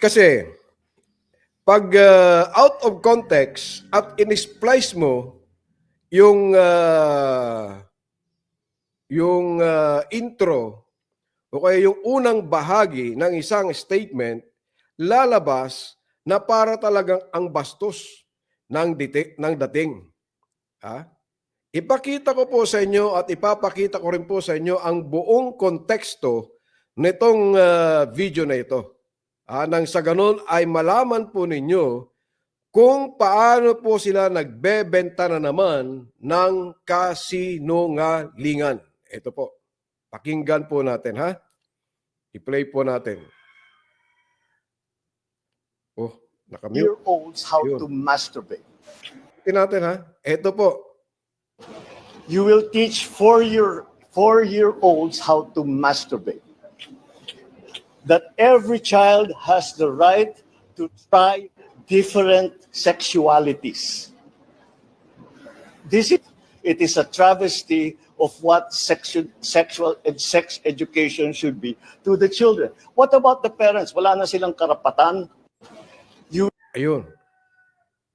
Kasi, pag uh, out of context at in-splice mo yung uh, yung uh, intro o kaya yung unang bahagi ng isang statement, lalabas na para talagang ang bastos ng, diti- ng dating. Ha? Ipakita ko po sa inyo at ipapakita ko rin po sa inyo ang buong konteksto nitong uh, video na ito. Ah, nang sa ganun ay malaman po ninyo kung paano po sila nagbebenta na naman ng kasinungalingan. Ito po. Pakinggan po natin ha. I-play po natin. Oh, nakamute. year-olds how Yun. to masturbate. Tingnan natin ha. Ito po. You will teach four-year four-year-olds how to masturbate. That every child has the right to try different sexualities. This is it is a travesty of what sexual sexual ed, sex education should be to the children. What about the parents? Wala na silang karapatan Ayun.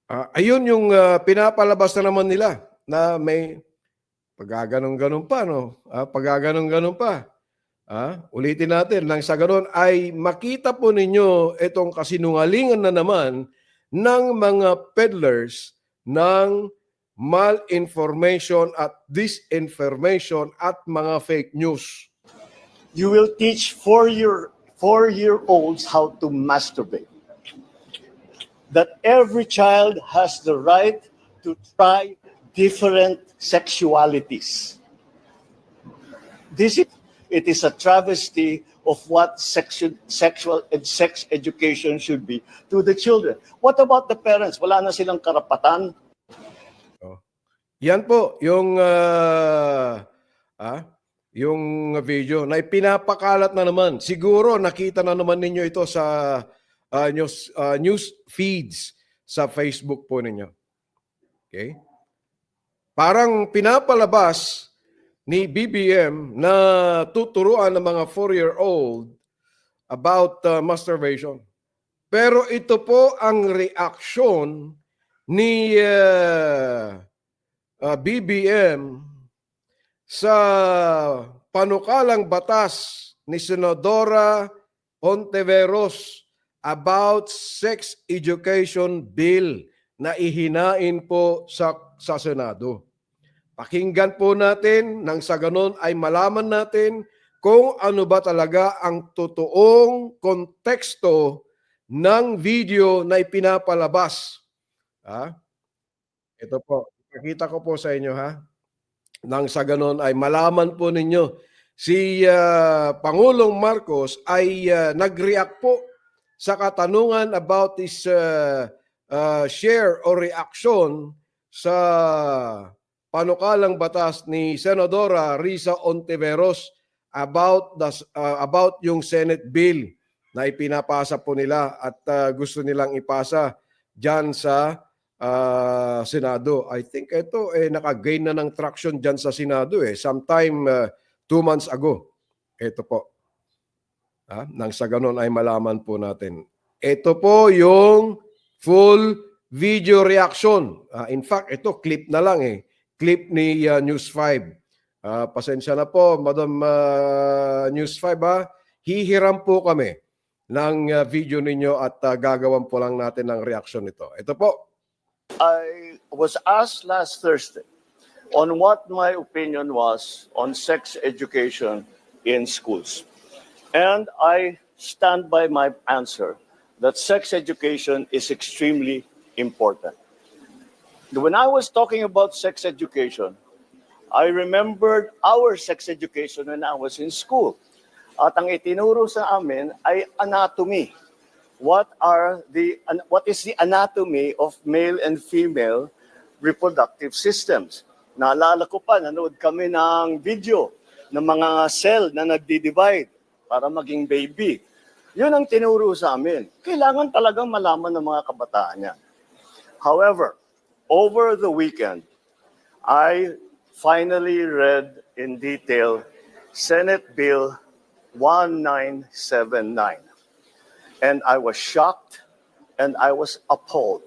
Ah, ayun yung ah, pinapalabas na naman nila na may paggaganong-ganon pa, no? Ah, paggaganong-ganon pa. Ah, ulitin natin, nang sa ganon ay makita po ninyo itong kasinungalingan na naman ng mga peddlers ng malinformation at disinformation at mga fake news. you will teach four-year four-year-olds how to masturbate. That every child has the right to try different sexualities. This is it is a travesty of what sexual sexual ed, sex education should be to the children. What about the parents? Wala na silang karapatan Yan po yung ah, ah, yung video na pinapakalat na naman. Siguro nakita na naman ninyo ito sa ah, news ah, news feeds sa Facebook po ninyo. Okay? Parang pinapalabas ni BBM na tuturuan ng mga 4-year-old about ah, masturbation. Pero ito po ang reaksyon ni ah, uh, BBM sa panukalang batas ni Senadora Ontiveros about sex education bill na ihinain po sa, sa Senado. Pakinggan po natin nang sa ganon ay malaman natin kung ano ba talaga ang totoong konteksto ng video na ipinapalabas. Ha? Ito po. Pakita ko po sa inyo ha. Nang sa ganon ay malaman po ninyo si ah, Pangulong Marcos ay ah, nag-react po sa katanungan about his ah, ah, share or reaction sa panukalang batas ni Senadora Risa Ontiveros about the ah, about yung Senate bill na ipinapasa po nila at ah, gusto nilang ipasa diyan sa ah, Senado. I think ito eh naka-gain na ng traction diyan sa Senado eh sometime ah, two months ago. Ito po. Ah, nang sa ganon ay malaman po natin. Ito po yung full video reaction. Ah, in fact, ito clip na lang eh. Clip ni ah, News 5. Ah, pasensya na po, Madam ah, News 5 ha. Hihiram po kami ng ah, video ninyo at ah, gagawan po lang natin ng reaction nito. Ito po. I was asked last Thursday on what my opinion was on sex education in schools. And I stand by my answer that sex education is extremely important. When I was talking about sex education, I remembered our sex education when I was in school. At ang itinuro sa amin ay anatomy what are the what is the anatomy of male and female reproductive systems. Naalala ko pa, nanood kami ng video ng mga cell na nagdi-divide para maging baby. Yun ang tinuro sa amin. Kailangan talagang malaman ng mga kabataan yan. However, over the weekend, I finally read in detail Senate Bill 1979. And I was shocked and I was appalled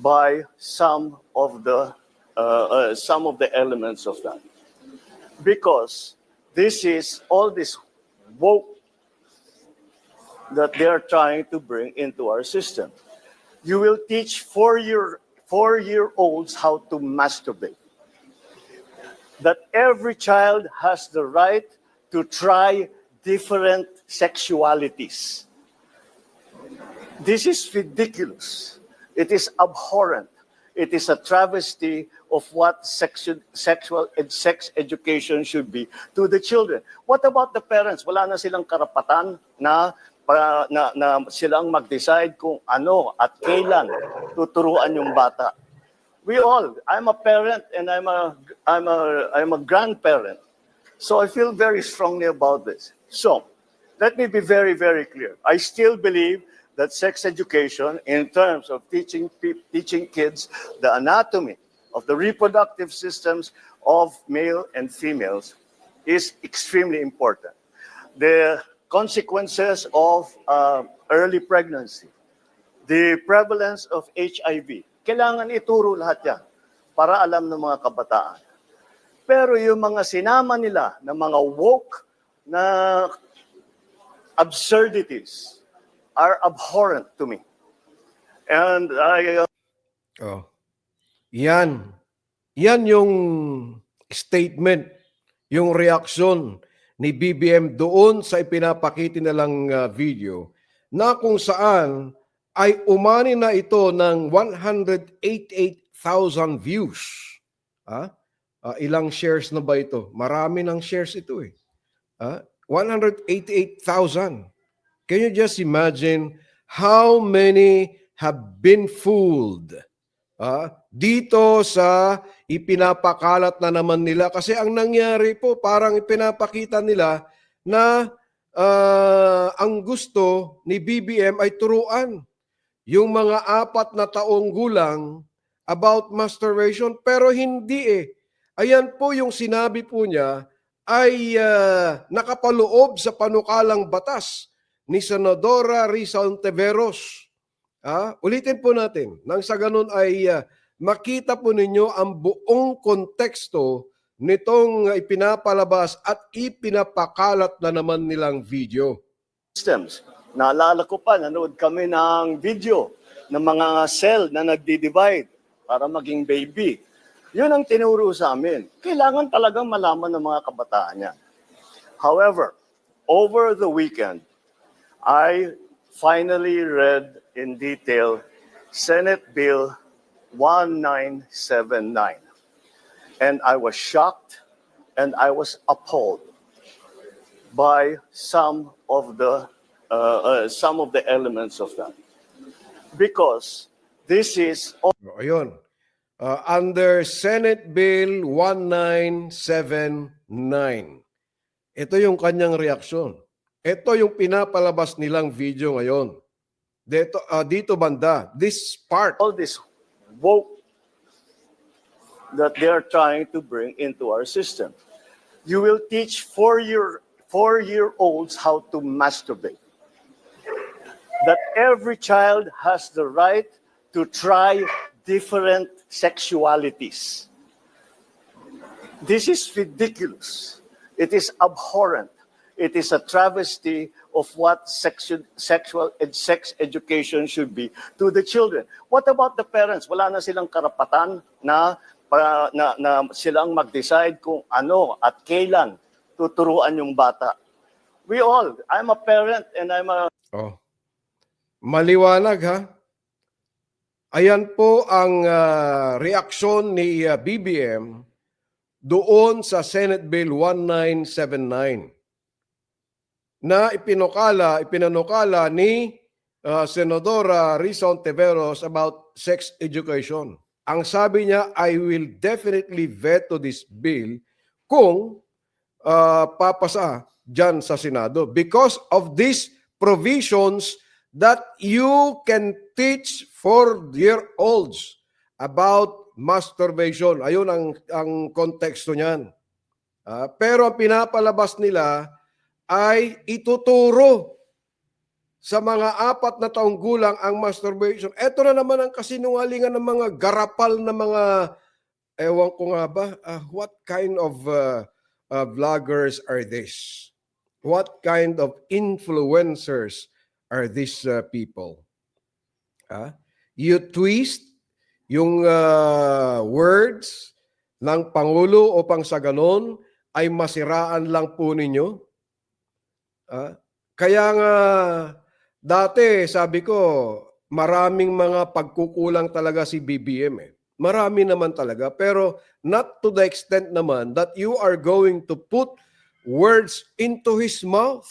by some of the uh, uh, some of the elements of that because this is all this woke that they are trying to bring into our system. You will teach four year four year olds how to masturbate. That every child has the right to try different sexualities. This is ridiculous. It is abhorrent. It is a travesty of what sexu- sexual and sex education should be to the children. What about the parents? Wala na silang karapatan na para na, na silang mag-decide kung ano at kailan tuturuan yung bata. We all, I'm a parent and I'm a I'm a I'm a grandparent. So I feel very strongly about this. So, let me be very very clear. I still believe that sex education in terms of teaching teaching kids the anatomy of the reproductive systems of male and females is extremely important. The consequences of uh, early pregnancy, the prevalence of HIV, kailangan ituro lahat yan para alam ng mga kabataan. Pero yung mga sinama nila ng mga woke na absurdities are abhorrent to me. And I uh, Oh. Yan. Yan yung statement, yung reaksyon ni BBM doon sa ipinapakita nilang uh, video na kung saan ay umani na ito ng 188,000 views. Ah, Ah, ilang shares na ba ito? Marami ng shares ito eh. Ah, 188,000. Can you just imagine how many have been fooled? Ah, dito sa ipinapakalat na naman nila kasi ang nangyari po parang ipinapakita nila na ah, ang gusto ni BBM ay turuan yung mga apat na taong gulang about masturbation pero hindi eh. Ayan po yung sinabi po niya ay ah, nakapaloob sa panukalang batas ni Senadora Risa Ontiveros. Ah, ulitin po natin. Nang sa ganun ay ah, makita po ninyo ang buong konteksto nitong ipinapalabas at ipinapakalat na naman nilang video. systems. Naalala ko pa, nanood kami ng video ng mga cell na nagdi-divide para maging baby. Yun ang tinuro sa amin. Kailangan talagang malaman ng mga kabataan yan. However, over the weekend, I finally read in detail Senate Bill 1979. And I was shocked and I was appalled by some of the uh, uh, some of the elements of that because this is O, Ayun. Ah, under Senate Bill 1979. Ito yung kanyang reaksyon. Ito yung pinapalabas nilang video ngayon. Dito, ah, dito banda, this part. all this woke that they are trying to bring into our system. You will teach four year four year olds how to masturbate. That every child has the right to try different sexualities. This is ridiculous. It is abhorrent. It is a travesty of what sexu- sexual and sex education should be to the children. What about the parents? Wala na silang karapatan na para na, na silang mag-decide kung ano at kailan tuturuan yung bata. We all, I'm a parent and I'm a Oh. Maliwanag ha. Ayan po ang ah, reaksyon ni ah, BBM doon sa Senate Bill 1979 na ipinukala, ipinanukala ni ah, Senadora Risa Ontiveros about sex education. Ang sabi niya, I will definitely veto this bill kung ah, papasa dyan sa Senado because of these provisions that you can teach four-year-olds about masturbation. Ayun ang, ang konteksto niyan. Ah, pero pinapalabas nila ay ituturo sa mga apat na taong gulang ang masturbation. Ito na naman ang kasinungalingan ng mga garapal na mga, ewan ko nga ba, ah, what kind of uh, uh, vloggers are this? What kind of influencers are these uh, people? Ah, you twist yung uh, words ng Pangulo upang sa ganon ay masiraan lang po ninyo. Ah, kaya nga dati sabi ko maraming mga pagkukulang talaga si BBM eh. Marami naman talaga pero not to the extent naman that you are going to put words into his mouth.